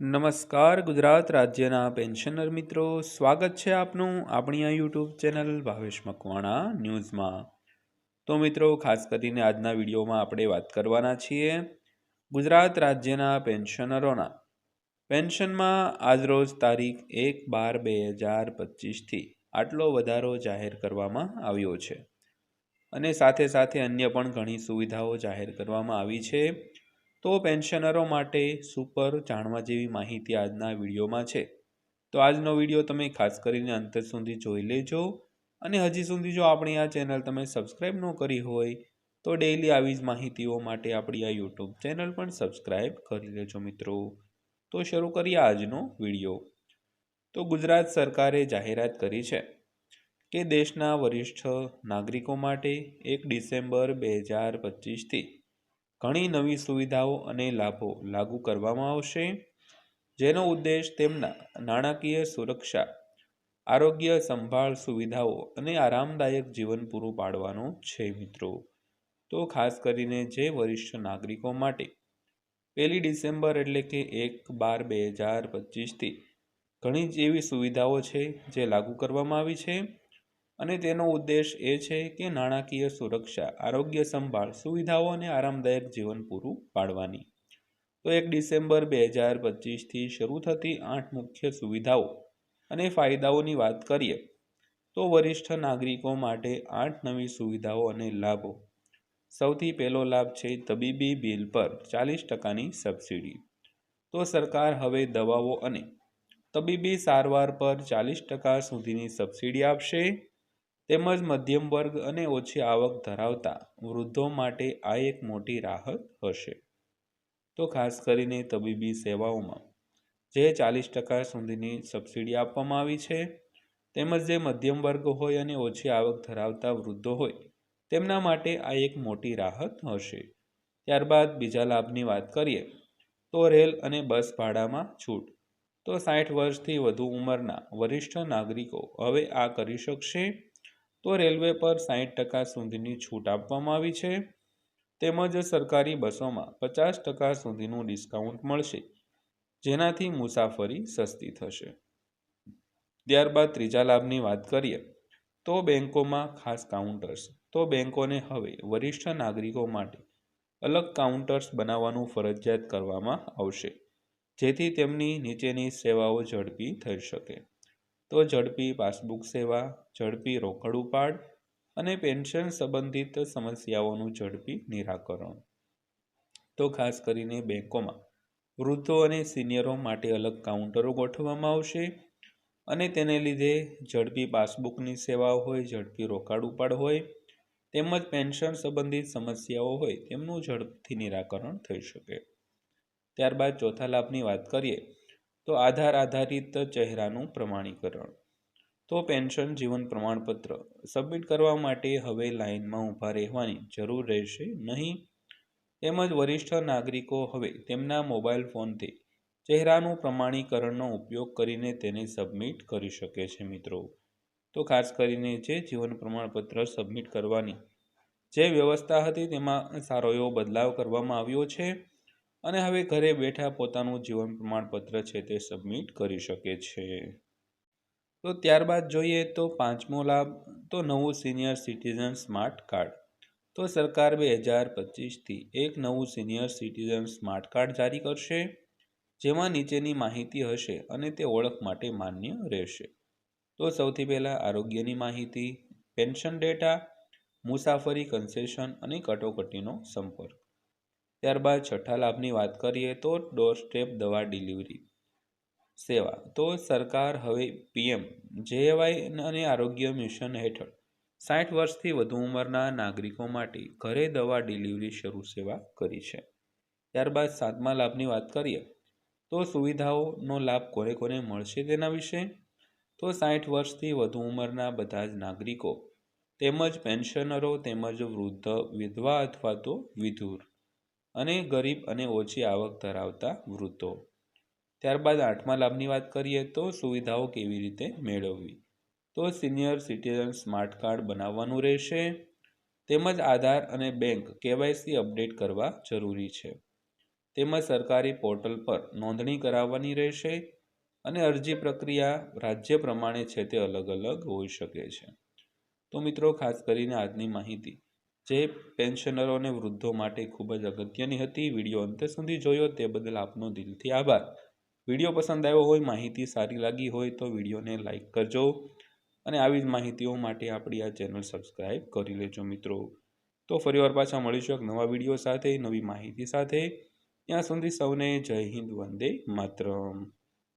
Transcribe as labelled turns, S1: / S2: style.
S1: નમસ્કાર, ગુજરાત રાજ્યના પેન્શનર મિત્રો. સ્વાગત છે આપનું આપણી આ યુટ્યુબ ચેનલ ભાવેશ મકવાણા ન્યૂઝમાં. તો મિત્રો, ખાસ કરીને આજના વિડીયોમાં આપણે વાત કરવાના છીએ ગુજરાત રાજ્યના પેન્શનરોના. પેન્શનમાં આજરોજ તારીખ એક બાર બે હજાર પચીસથી આટલો વધારો જાહેર કરવામાં આવ્યો છે. અને સાથે સાથે અન્ય પણ ઘણી સુવિધાઓ જાહેર કરવામાં આવી છે. તો પેન્શનરો માટે સુપર જાણવા જેવી માહિતી આજના વિડીયોમાં છે. તો આજનો વીડિયો તમે ખાસ કરીને અંત સુધી જોઈ લેજો અને હજી સુધી જો આપણી આ ચેનલ તમે સબસ્ક્રાઈબ ન કરી હોય તો ડેઈલી આવી જ માહિતીઓ માટે આપણી આ યુટ્યુબ ચેનલ પણ સબસ્ક્રાઈબ કરી લેજો મિત્રો. તો શરૂ કરીએ આજનો વીડિયો. તો ગુજરાત સરકારે જાહેરાત કરી છે કે દેશના વરિષ્ઠ નાગરિકો માટે એક ડિસેમ્બર બે હજાર પચીસથી ઘણી નવી સુવિધાઓ અને લાભો લાગુ કરવામાં આવશે, જેનો ઉદ્દેશ તેમના નાણાકીય સુરક્ષા, આરોગ્ય સંભાળ સુવિધાઓ અને આરામદાયક જીવન પૂરું પાડવાનો છે મિત્રો. તો ખાસ કરીને જે વરિષ્ઠ નાગરિકો માટે પહેલી ડિસેમ્બર એટલે કે એક બાર બે હજાર પચીસથી ઘણી જ એવી સુવિધાઓ છે જે લાગુ કરવામાં આવી છે. અને તેનો ઉદ્દેશ એ છે કે નાણાકીય સુરક્ષા, આરોગ્ય સંભાળ, સુવિધાઓ અને આરામદાયક જીવન પૂરું પાડવાની. તો એક ડિસેમ્બર બે હજાર પચીસથી શરૂ થતી આઠ મુખ્ય સુવિધાઓ અને ફાયદાઓની વાત કરીએ, તો વરિષ્ઠ નાગરિકો માટે આઠ નવી સુવિધાઓ અને લાભો. સૌથી પહેલો લાભ છે તબીબી બિલ પર ચાલીસ ટકાની સબસિડી. તો સરકાર હવે દવાઓ અને તબીબી સારવાર પર ચાલીસ ટકા સુધીની સબસિડી આપશે. તેમજ મધ્યમ વર્ગ અને ઓછી આવક ધરાવતા વૃદ્ધો માટે આ એક મોટી રાહત હશે. તો ખાસ કરીને તબીબી સેવાઓમાં, જે ચાલીસ ટકા સુધીની સબસિડી આપવામાં આવી છે, તેમજ જે મધ્યમ વર્ગ હોય અને ઓછી આવક ધરાવતા વૃદ્ધો હોય, તેમના માટે આ એક મોટી રાહત હશે. ત્યારબાદ બીજા લાભની વાત કરીએ, તો રેલ અને બસ ભાડામાં છૂટ. તો સાઠ વર્ષથી વધુ ઉંમરના વરિષ્ઠ નાગરિકો હવે આ કરી શકશે? તો રેલવે પર સાહીઠ ટકા સુધીની છૂટ આપવામાં આવી છે. તેમજ સરકારી બસોમાં પચાસ ટકા સુધીનું ડિસ્કાઉન્ટ મળશે, જેનાથી મુસાફરી સસ્તી થશે. ત્યારબાદ ત્રીજા લાભની વાત કરીએ, તો બેંકોમાં ખાસ કાઉન્ટર્સ. તો બેંકોને હવે વરિષ્ઠ નાગરિકો માટે અલગ કાઉન્ટર્સ બનાવવાનું ફરજિયાત કરવામાં આવશે, જેથી તેમની નીચેની સેવાઓ ઝડપી થઈ શકે. તો ઝડપી પાસબુક સેવા, ઝડપી રોકડ ઉપાડ અને પેન્શન સંબંધિત સમસ્યાઓનું ઝડપી નિરાકરણ. તો ખાસ કરીને બેંકોમાં વૃદ્ધો અને સિનિયરો માટે અલગ કાઉન્ટરો ગોઠવવામાં આવશે અને તેને લીધે ઝડપી પાસબુકની સેવાઓ હોય, ઝડપી રોકાડ ઉપાડ હોય, તેમજ પેન્શન સંબંધિત સમસ્યાઓ હોય, તેમનું ઝડપથી નિરાકરણ થઈ શકે. ત્યારબાદ ચોથા લાભની વાત કરીએ તો આધાર આધારિત ચહેરાનું પ્રમાણીકરણ. તો પેન્શન જીવન પ્રમાણપત્ર સબમિટ કરવા માટે હવે લાઇનમાં ઊભા રહેવાની જરૂર રહેશે નહીં. તેમજ વરિષ્ઠ નાગરિકો હવે તેમના મોબાઈલ ફોનથી ચહેરાનું પ્રમાણીકરણનો ઉપયોગ કરીને તેને સબમિટ કરી શકે છે મિત્રો. તો ખાસ કરીને જે જીવન પ્રમાણપત્ર સબમિટ કરવાની જે વ્યવસ્થા હતી તેમાં સારો એવો બદલાવ કરવામાં આવ્યો છે. અને હવે ઘરે બેઠા પોતાનું જીવન પ્રમાણપત્ર છે તે સબમિટ કરી શકે છે. તો ત્યારબાદ જોઈએ તો પાંચમો લાભ, તો નવું સિનિયર સિટીઝન સ્માર્ટ કાર્ડ. તો સરકાર બે હજાર પચીસથી એક નવું સિનિયર સિટીઝન સ્માર્ટ કાર્ડ જારી કરશે, જેમાં નીચેની માહિતી હશે અને તે ઓળખ માટે માન્ય રહેશે. તો સૌથી પહેલાં આરોગ્યની માહિતી, પેન્શન ડેટા, મુસાફરી કન્સેશન અને કટોકટીનો સંપર્ક. ત્યારબાદ છઠ્ઠા લાભની વાત કરીએ તો ડોર સ્ટેપ દવા ડિલિવરી સેવા. તો સરકાર હવે પીએમ જેએવાય અને આરોગ્ય મિશન હેઠળ સાઠ વર્ષથી વધુ ઉંમરના નાગરિકો માટે ઘરે દવા ડિલિવરી શરૂ સેવા કરી છે. ત્યારબાદ સાતમા લાભની વાત કરીએ તો સુવિધાઓનો લાભ કોને કોને મળશે તેના વિશે? તો સાઠ વર્ષથી વધુ ઉંમરના બધા જ નાગરિકો, તેમજ પેન્શનરો, તેમજ વૃદ્ધ વિધવા અથવા તો વિધુર. અને ગરીબ અને ઓછી આવક ધરાવતા વૃદ્ધો. ત્યારબાદ આઠમા લાભની વાત કરીએ તો સુવિધાઓ કેવી રીતે મેળવવી? તો સિનિયર સિટીઝન સ્માર્ટ કાર્ડ બનાવવાનું રહેશે. તેમજ આધાર અને બેંક કેવાયસી અપડેટ કરવા જરૂરી છે. તેમજ સરકારી પોર્ટલ પર નોંધણી કરાવવાની રહેશે અને અરજી પ્રક્રિયા રાજ્ય પ્રમાણે છે તે અલગ અલગ હોઈ શકે છે. તો મિત્રો, ખાસ કરીને આજની માહિતી જે પેન્શનરો અને વૃદ્ધો માટે ખૂબ જ અગત્યની હતી. વીડિયો અંતે સુધી જોયો તે બદલ આપનો દિલથી આભાર. વીડિયો પસંદ આવ્યો હોય, માહિતી સારી લાગી હોય તો વિડીયોને લાઇક કરજો અને આવી જ માહિતીઓ માટે આપણી આ ચેનલ સબસ્ક્રાઈબ કરી લેજો મિત્રો. તો ફરીવાર પાછા મળીશું એક નવા વીડિયો સાથે, નવી માહિતી સાથે. ત્યાં સુધી સૌને જય હિન્દ, વંદે માતરમ.